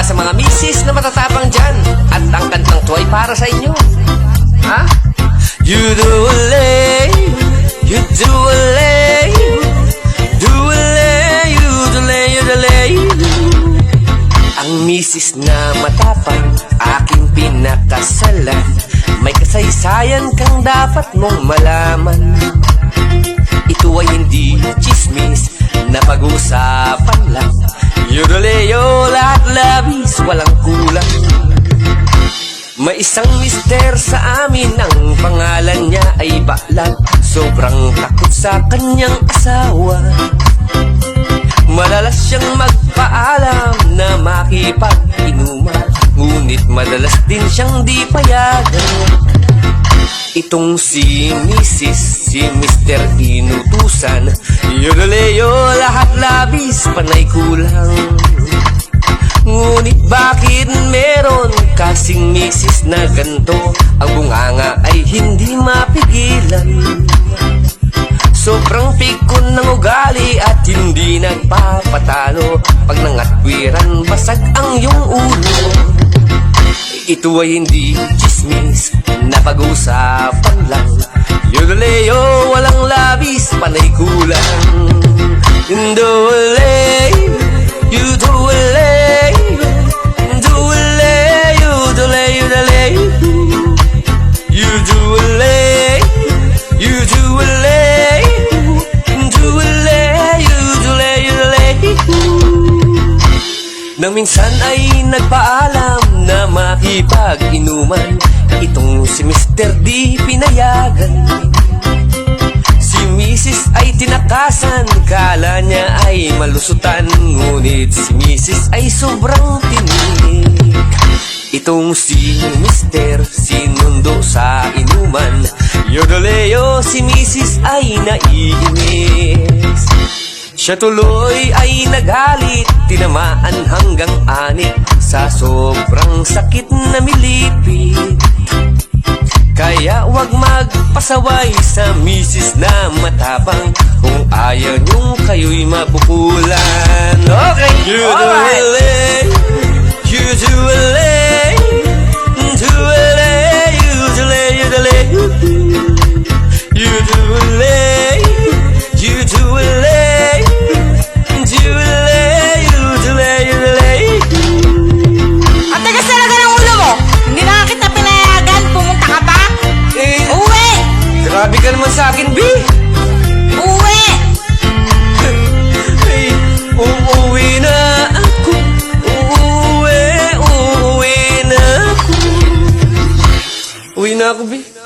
para sa mga misis na matatapang dyan. At ang kantang to ay para sa inyo. Ha? You do a lay, you do a lay, do a lay, you do lay, you do lay. Ang misis na matapang, aking pinakasalan. May kasaysayan kang dapat mong malaman. Ito ay hindi May isang mister sa amin Ang pangalan niya ay Baklan Sobrang takot sa kanyang asawa. Madalas siyang magpaalam na makipag-inuman. Ngunit madalas din siyang di payagan. Itong si Mrs. si Mr. Inutusan. Yodoleo lahat labis panay kulang. Ngunit bakit meron kasing misis na ganto Ang bunganga ay hindi mapigilan. Sobrang pikon ng ugali at hindi nagpapatalo. Pag nangatwiran basag ang iyong ulo. Ito ay hindi chismis na pag-usapan lang Yodoleo walang labis panay kulang. Indole, Nang minsan ay nagpaalam na makipag-inuman Itong si Mr. D pinayagan Si Mrs. ay tinakasan Kala niya ay malusutan Ngunit si Mrs. ay sobrang tinig Itong si Mr. sinundo sa inuman Yodoleo si Mrs. ay naiinis siya tuloy ay nagalit, tinamaan hanggang anit. Sa sobrang sakit na milipit. Kaya wag magpasaway sa misis na matapang. Kung ayaw niyong kayo'y mapupulan. Okay, you do it, you do it, do it, you do it, you do it, you do it, naman sa akin, B. Uwi! Ay, uuwi na ako. Uuwi, uuwi na ako. Uwi na ako, B.